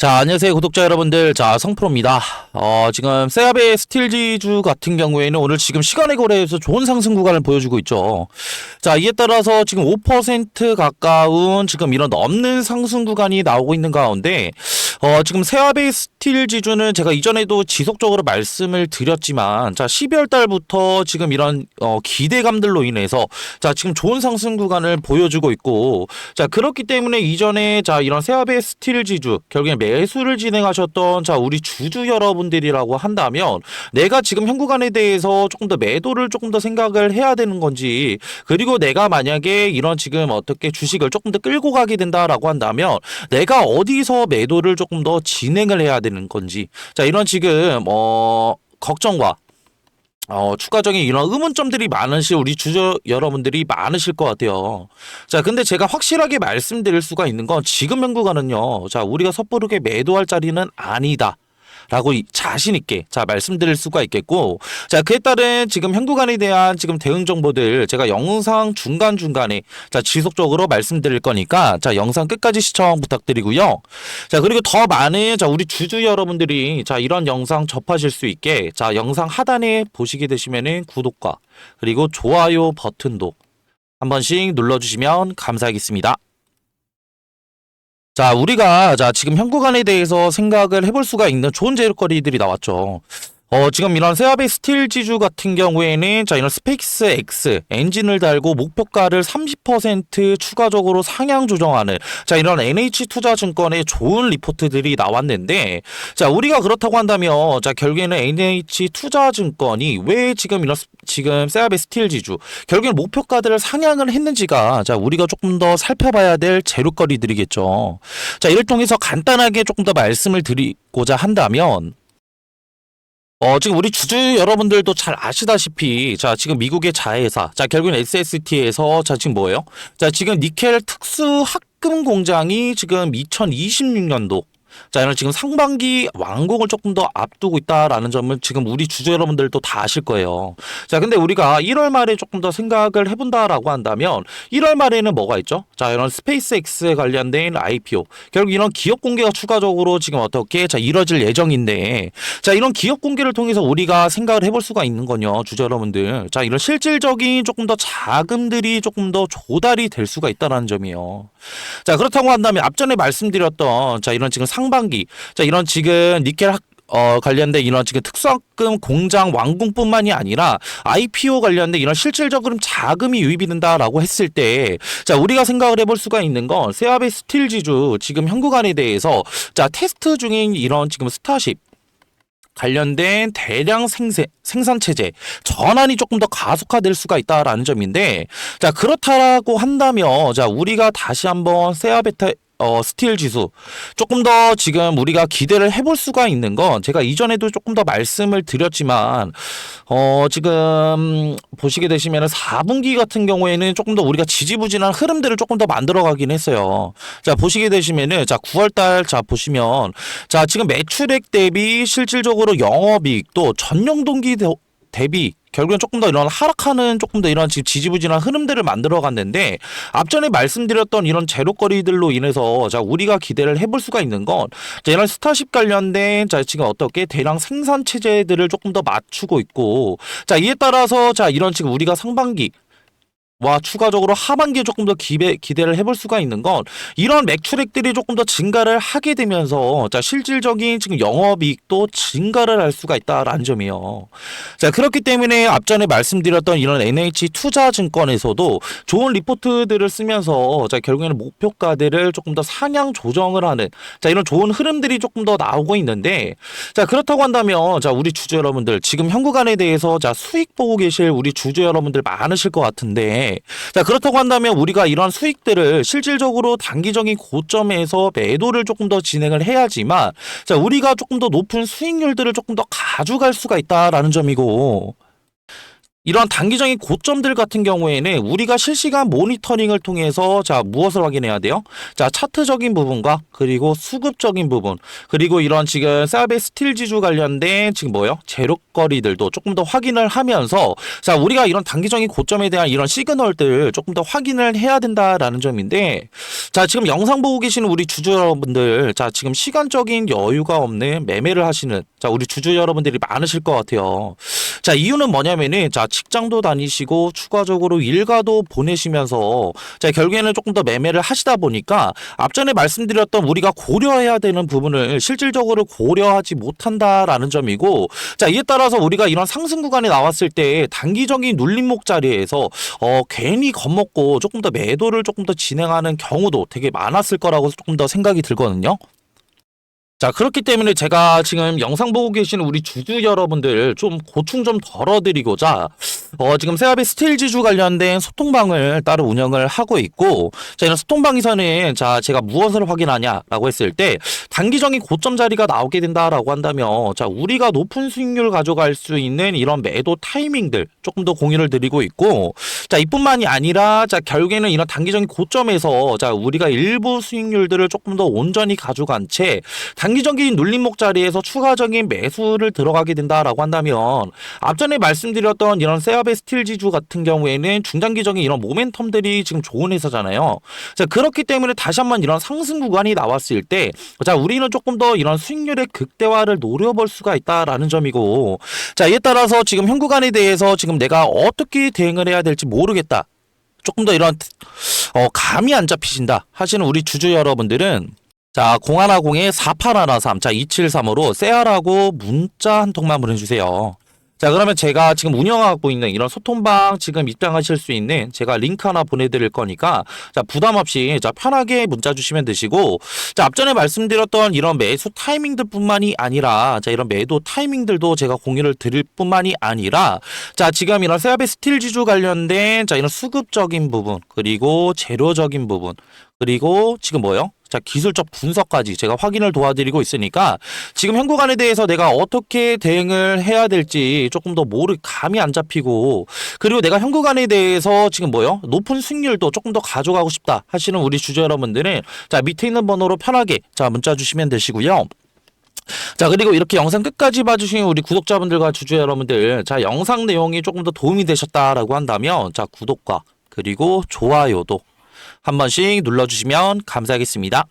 자, 안녕하세요, 구독자 여러분들. 자, 성프로입니다. 어, 지금 세아베 스틸지주 같은 경우에는 오늘 지금 시간의 거래에서 좋은 상승 구간을 보여주고 있죠. 자, 이에 따라서 지금 5% 가까운 지금 이런 넘는 상승 구간이 나오고 있는 가운데, 어, 지금 세아베 스틸 지주는 제가 이전에도 지속적으로 말씀을 드렸지만, 자, 12월 달부터 지금 이런, 어, 기대감들로 인해서, 자, 지금 좋은 상승 구간을 보여주고 있고, 자, 그렇기 때문에 이전에, 자, 이런 세아베 스틸 지주, 결국에 매수를 진행하셨던, 자, 우리 주주 여러분들이라고 한다면, 내가 지금 현 구간에 대해서 조금 더 매도를 조금 더 생각을 해야 되는 건지, 그리고 내가 만약에 이런 지금 어떻게 주식을 조금 더 끌고 가게 된다라고 한다면, 내가 어디서 매도를 조금 더 진행을 해야 되는 건지 자 이런 지금 어 걱정과 어, 추가적인 이런 의문점들이 많으실 우리 주저 여러분들이 많으실 것 같아요. 자, 근데 제가 확실하게 말씀드릴 수가 있는 건 지금 연구가는요. 자, 우리가 섣부르게 매도할 자리는 아니다. 라고 이- 자신 있게 자 말씀드릴 수가 있겠고 자 그에 따른 지금 현구간에 대한 지금 대응 정보들 제가 영상 중간 중간에 자 지속적으로 말씀드릴 거니까 자 영상 끝까지 시청 부탁드리고요 자 그리고 더 많은 자 우리 주주 여러분들이 자 이런 영상 접하실 수 있게 자 영상 하단에 보시게 되시면은 구독과 그리고 좋아요 버튼도 한 번씩 눌러주시면 감사하겠습니다. 자, 우리가 자 지금 현 구간에 대해서 생각을 해볼 수가 있는 좋은 재료거리들이 나왔죠. 어, 지금 이런 세아베 스틸 지주 같은 경우에는 자, 이런 스페이스 X 엔진을 달고 목표가를 30% 추가적으로 상향 조정하는 자, 이런 NH 투자증권의 좋은 리포트들이 나왔는데 자, 우리가 그렇다고 한다면 자, 결국에는 NH 투자증권이 왜 지금 이런 스- 지금 세아베 스틸 지주 결국엔 목표가들을 상향을 했는지가 자, 우리가 조금 더 살펴봐야 될 재료거리들이겠죠. 자, 이를 통해서 간단하게 조금 더 말씀을 드리고자 한다면 어, 지금 우리 주주 여러분들도 잘 아시다시피, 자, 지금 미국의 자회사, 자, 결국엔 SST에서, 자, 지금 뭐예요? 자, 지금 니켈 특수 합금 공장이 지금 2026년도, 자, 이런 지금 상반기 완공을 조금 더 앞두고 있다라는 점을 지금 우리 주주 여러분들도 다 아실 거예요. 자, 근데 우리가 1월 말에 조금 더 생각을 해본다라고 한다면, 1월 말에는 뭐가 있죠? 자, 이런 스페이스 X에 관련된 IPO. 결국 이런 기업 공개가 추가적으로 지금 어떻게 자, 이뤄질 예정인데, 자, 이런 기업 공개를 통해서 우리가 생각을 해볼 수가 있는 거요, 주주 여러분들. 자, 이런 실질적인 조금 더 자금들이 조금 더 조달이 될 수가 있다는 점이에요. 자, 그렇다고 한다면 앞전에 말씀드렸던 자, 이런 지금 상 반기, 자, 이런 지금 니켈 학 어, 관련된 이런 지금 특수학금 공장 완공뿐만이 아니라 IPO 관련된 이런 실질적으로 자금이 유입이 된다라고 했을 때, 자, 우리가 생각을 해볼 수가 있는 건 세아베 스틸 지주 지금 현 구간에 대해서 자, 테스트 중인 이런 지금 스타쉽 관련된 대량 생세, 생산 체제 전환이 조금 더 가속화될 수가 있다라는 점인데 자 그렇다라고 한다면 자 우리가 다시 한번 세아베타 어, 스틸 지수 조금 더 지금 우리가 기대를 해볼 수가 있는 건 제가 이전에도 조금 더 말씀을 드렸지만 어 지금 보시게 되시면은 4분기 같은 경우에는 조금 더 우리가 지지부진한 흐름들을 조금 더 만들어가긴 했어요. 자 보시게 되시면은 자 9월달 자 보시면 자 지금 매출액 대비 실질적으로 영업이익도 전년 동기 대- 대비 결국엔 조금 더 이런 하락하는 조금 더 이런 지금 지지부진한 흐름들을 만들어 갔는데 앞전에 말씀드렸던 이런 재료거리들로 인해서 자 우리가 기대를 해볼 수가 있는 건 자, 이런 스타쉽 관련된 자 지금 어떻게 대량 생산 체제들을 조금 더 맞추고 있고 자 이에 따라서 자 이런 지금 우리가 상반기 와 추가적으로 하반기에 조금 더 기대, 기대를 해볼 수가 있는 건 이런 매출액들이 조금 더 증가를 하게 되면서 자 실질적인 지금 영업이익도 증가를 할 수가 있다라는 점이에요. 자 그렇기 때문에 앞전에 말씀드렸던 이런 NH 투자증권에서도 좋은 리포트들을 쓰면서 자 결국에는 목표가들을 조금 더 상향 조정을 하는 자 이런 좋은 흐름들이 조금 더 나오고 있는데 자 그렇다고 한다면 자 우리 주주 여러분들 지금 현 구간에 대해서 자 수익 보고 계실 우리 주주 여러분들 많으실 것 같은데 자 그렇다고 한다면 우리가 이런 수익들을 실질적으로 단기적인 고점에서 매도를 조금 더 진행을 해야지만 자 우리가 조금 더 높은 수익률들을 조금 더 가져갈 수가 있다라는 점이고 이런 단기적인 고점들 같은 경우에는 우리가 실시간 모니터링을 통해서 자 무엇을 확인해야 돼요? 자 차트적인 부분과 그리고 수급적인 부분 그리고 이런 지금 사베 스틸 지주 관련된 지금 뭐요? 재료거리들도 조금 더 확인을 하면서 자 우리가 이런 단기적인 고점에 대한 이런 시그널들 조금 더 확인을 해야 된다라는 점인데 자, 지금 영상 보고 계시는 우리 주주 여러분들, 자, 지금 시간적인 여유가 없는 매매를 하시는, 자, 우리 주주 여러분들이 많으실 것 같아요. 자, 이유는 뭐냐면은, 자, 직장도 다니시고, 추가적으로 일가도 보내시면서, 자, 결국에는 조금 더 매매를 하시다 보니까, 앞전에 말씀드렸던 우리가 고려해야 되는 부분을 실질적으로 고려하지 못한다라는 점이고, 자, 이에 따라서 우리가 이런 상승 구간에 나왔을 때, 단기적인 눌림목 자리에서, 어, 괜히 겁먹고 조금 더 매도를 조금 더 진행하는 경우도 되게 많았을 거라고 조금 더 생각이 들거든요. 자, 그렇기 때문에 제가 지금 영상 보고 계시는 우리 주주 여러분들 좀 고충 좀 덜어드리고자, 어, 지금 세아비 스틸 지주 관련된 소통방을 따로 운영을 하고 있고, 자, 이런 소통방에서는 자, 제가 무엇을 확인하냐라고 했을 때, 단기적인 고점 자리가 나오게 된다라고 한다면, 자, 우리가 높은 수익률 가져갈 수 있는 이런 매도 타이밍들 조금 더 공유를 드리고 있고, 자, 이뿐만이 아니라, 자, 결국에는 이런 단기적인 고점에서, 자, 우리가 일부 수익률들을 조금 더 온전히 가져간 채, 단 기적인 눌림목 자리에서 추가적인 매수를 들어가게 된다라고 한다면 앞전에 말씀드렸던 이런 세아베 스틸 지주 같은 경우에는 중장기적인 이런 모멘텀들이 지금 좋은 회사잖아요. 자 그렇기 때문에 다시 한번 이런 상승 구간이 나왔을 때 자 우리는 조금 더 이런 수익률의 극대화를 노려볼 수가 있다라는 점이고 자 이에 따라서 지금 현 구간에 대해서 지금 내가 어떻게 대응을 해야 될지 모르겠다. 조금 더 이런 어, 감이 안 잡히신다 하시는 우리 주주 여러분들은 자, 0110에 4813, 자, 273으로 세아라고 문자 한 통만 보내주세요. 자, 그러면 제가 지금 운영하고 있는 이런 소통방 지금 입장하실 수 있는 제가 링크 하나 보내드릴 거니까, 자, 부담 없이, 자, 편하게 문자 주시면 되시고, 자, 앞전에 말씀드렸던 이런 매수 타이밍들 뿐만이 아니라, 자, 이런 매도 타이밍들도 제가 공유를 드릴 뿐만이 아니라, 자, 지금 이런 세아베 스틸 지주 관련된, 자, 이런 수급적인 부분, 그리고 재료적인 부분, 그리고 지금 뭐요? 자, 기술적 분석까지 제가 확인을 도와드리고 있으니까 지금 현 구간에 대해서 내가 어떻게 대응을 해야 될지 조금 더 모르 감이 안 잡히고 그리고 내가 현 구간에 대해서 지금 뭐요? 높은 수익률도 조금 더 가져가고 싶다 하시는 우리 주주 여러분들은 자, 밑에 있는 번호로 편하게 자, 문자 주시면 되시고요. 자 그리고 이렇게 영상 끝까지 봐주신 우리 구독자분들과 주주 여러분들 자 영상 내용이 조금 더 도움이 되셨다라고 한다면 자 구독과 그리고 좋아요도 한 번씩 눌러주시면 감사하겠습니다.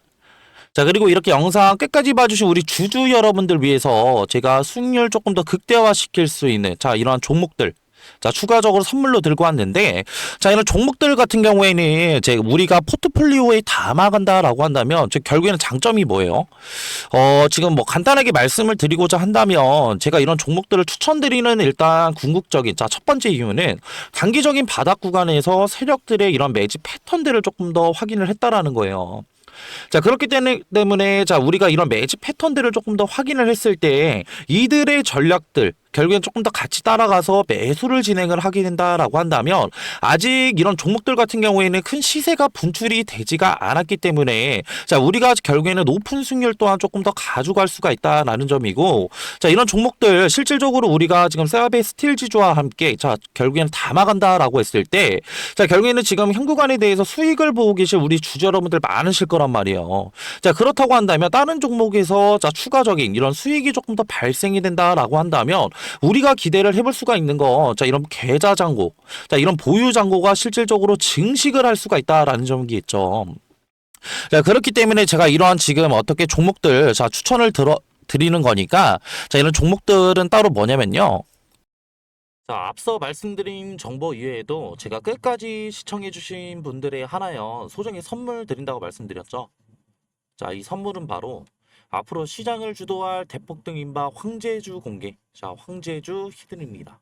자 그리고 이렇게 영상 끝까지 봐주신 우리 주주 여러분들 위해서 제가 수익률 조금 더 극대화시킬 수 있는 자 이러한 종목들 자 추가적으로 선물로 들고 왔는데 자 이런 종목들 같은 경우에는 제 우리가 포트폴리오에 담아간다라고 한다면 즉 결국에는 장점이 뭐예요? 어 지금 뭐 간단하게 말씀을 드리고자 한다면 제가 이런 종목들을 추천드리는 일단 궁극적인 자 첫 번째 이유는 단기적인 바닥 구간에서 세력들의 이런 매집 패턴들을 조금 더 확인을 했다라는 거예요. 자 그렇기 때문에, 자 우리가 이런 매집 패턴들을 조금 더 확인을 했을 때 이들의 전략들 결국엔 조금 더 같이 따라가서 매수를 진행을 하게 된다라고 한다면 아직 이런 종목들 같은 경우에는 큰 시세가 분출이 되지가 않았기 때문에 자 우리가 결국에는 높은 수익률 또한 조금 더 가져갈 수가 있다라는 점이고 자 이런 종목들 실질적으로 우리가 지금 세아베 스틸 지주와 함께 자 결국에는 담아간다라고 했을 때 자 결국에는 지금 현 구간에 대해서 수익을 보고 계실 우리 주주 여러분들 많으실 거란 말이에요. 자 그렇다고 한다면 다른 종목에서 자 추가적인 이런 수익이 조금 더 발생이 된다라고 한다면 우리가 기대를 해볼 수가 있는 거, 자, 이런 계좌 잔고, 자, 이런 보유 잔고가 실질적으로 증식을 할 수가 있다라는 점이겠죠. 자, 그렇기 때문에 제가 이러한 지금 어떻게 종목들, 자, 추천을 들어, 드리는 거니까, 자, 이런 종목들은 따로 뭐냐면요. 자, 앞서 말씀드린 정보 이외에도 제가 끝까지 시청해주신 분들의 하나여 소정의 선물 드린다고 말씀드렸죠. 자, 이 선물은 바로 앞으로 시장을 주도할 대폭등 인바 황제주 공개. 자, 황제주 히든입니다.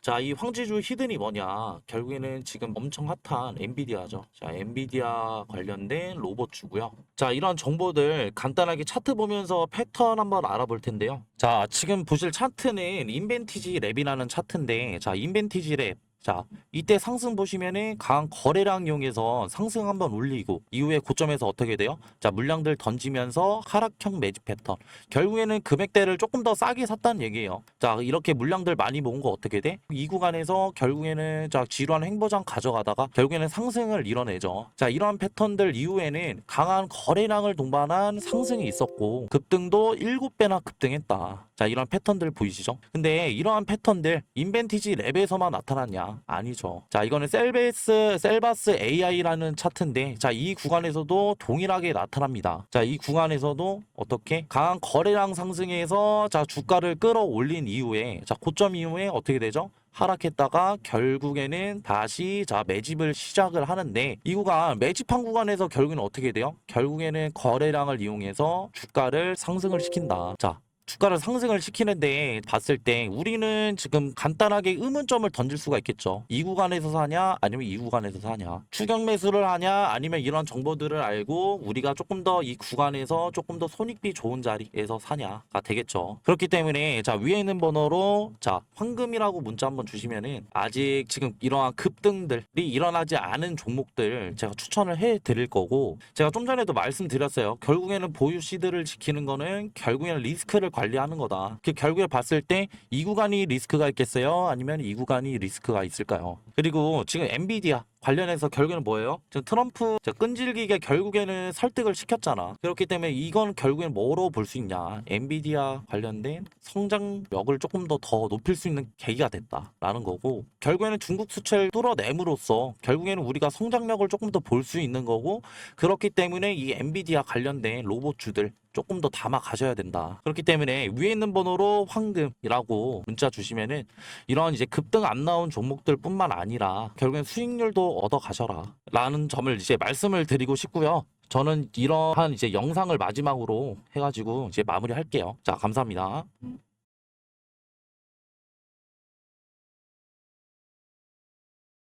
자, 이 황제주 히든이 뭐냐? 결국에는 지금 엄청 핫한 엔비디아죠. 자, 엔비디아 관련된 로봇주고요. 자, 이런 정보들 간단하게 차트 보면서 패턴 한번 알아볼 텐데요. 자, 지금 보실 차트는 인벤티지 랩이라는 차트인데, 자, 인벤티지 랩. 자, 이때 상승 보시면은 강한 거래량 이용해서 상승 한번 올리고 이후에 고점에서 어떻게 돼요? 자, 물량들 던지면서 하락형 매집 패턴. 결국에는 금액대를 조금 더 싸게 샀다는 얘기예요. 자, 이렇게 물량들 많이 모은 거 어떻게 돼? 이 구간에서 결국에는 자, 지루한 횡보장 가져가다가 결국에는 상승을 이뤄내죠. 자, 이러한 패턴들 이후에는 강한 거래량을 동반한 상승이 있었고 급등도 7배나 급등했다. 자, 이런 패턴들 보이시죠? 근데 이러한 패턴들 인벤티지 랩에서만 나타났냐? 아니죠. 자, 이거는 셀베스, 셀바스 AI라는 차트인데, 자, 이 구간에서도 동일하게 나타납니다. 자, 이 구간에서도 어떻게? 강한 거래량 상승에서 자, 주가를 끌어올린 이후에, 자, 고점 이후에 어떻게 되죠? 하락했다가 결국에는 다시 자 매집을 시작을 하는데 이 구간 매집한 구간에서 결국에는 어떻게 돼요? 결국에는 거래량을 이용해서 주가를 상승을 시킨다. 자 주가를 상승을 시키는데 봤을 때 우리는 지금 간단하게 의문점을 던질 수가 있겠죠. 이 구간에서 사냐 아니면 이 구간에서 사냐. 추격 매수를 하냐 아니면 이런 정보들을 알고 우리가 조금 더 이 구간에서 조금 더 손익비 좋은 자리에서 사냐가 되겠죠. 그렇기 때문에 자 위에 있는 번호로 자 황금이라고 문자 한번 주시면은 아직 지금 이러한 급등들이 일어나지 않은 종목들 제가 추천을 해 드릴 거고 제가 좀 전에도 말씀드렸어요. 결국에는 보유 시드를 지키는 거는 결국에는 리스크를 관리하는 거다. 그 결국에 봤을 때 이 구간이 리스크가 있겠어요? 아니면 이 구간이 리스크가 있을까요? 그리고 지금 엔비디아 관련해서 결국에는 뭐예요? 지금 트럼프 저 끈질기게 결국에는 설득을 시켰잖아. 그렇기 때문에 이건 결국엔 뭐로 볼 수 있냐? 엔비디아 관련된 성장력을 조금 더 더 높일 수 있는 계기가 됐다라는 거고 결국에는 중국 수출을 뚫어냄으로써 결국에는 우리가 성장력을 조금 더 볼 수 있는 거고 그렇기 때문에 이 엔비디아 관련된 로봇주들 조금 더 담아 가셔야 된다. 그렇기 때문에 위에 있는 번호로 황금이라고 문자 주시면은 이런 이제 급등 안 나온 종목들 뿐만 아니라 결국엔 수익률도 얻어 가셔라. 라는 점을 이제 말씀을 드리고 싶고요. 저는 이러한 이제 영상을 마지막으로 해가지고 이제 마무리 할게요. 자, 감사합니다.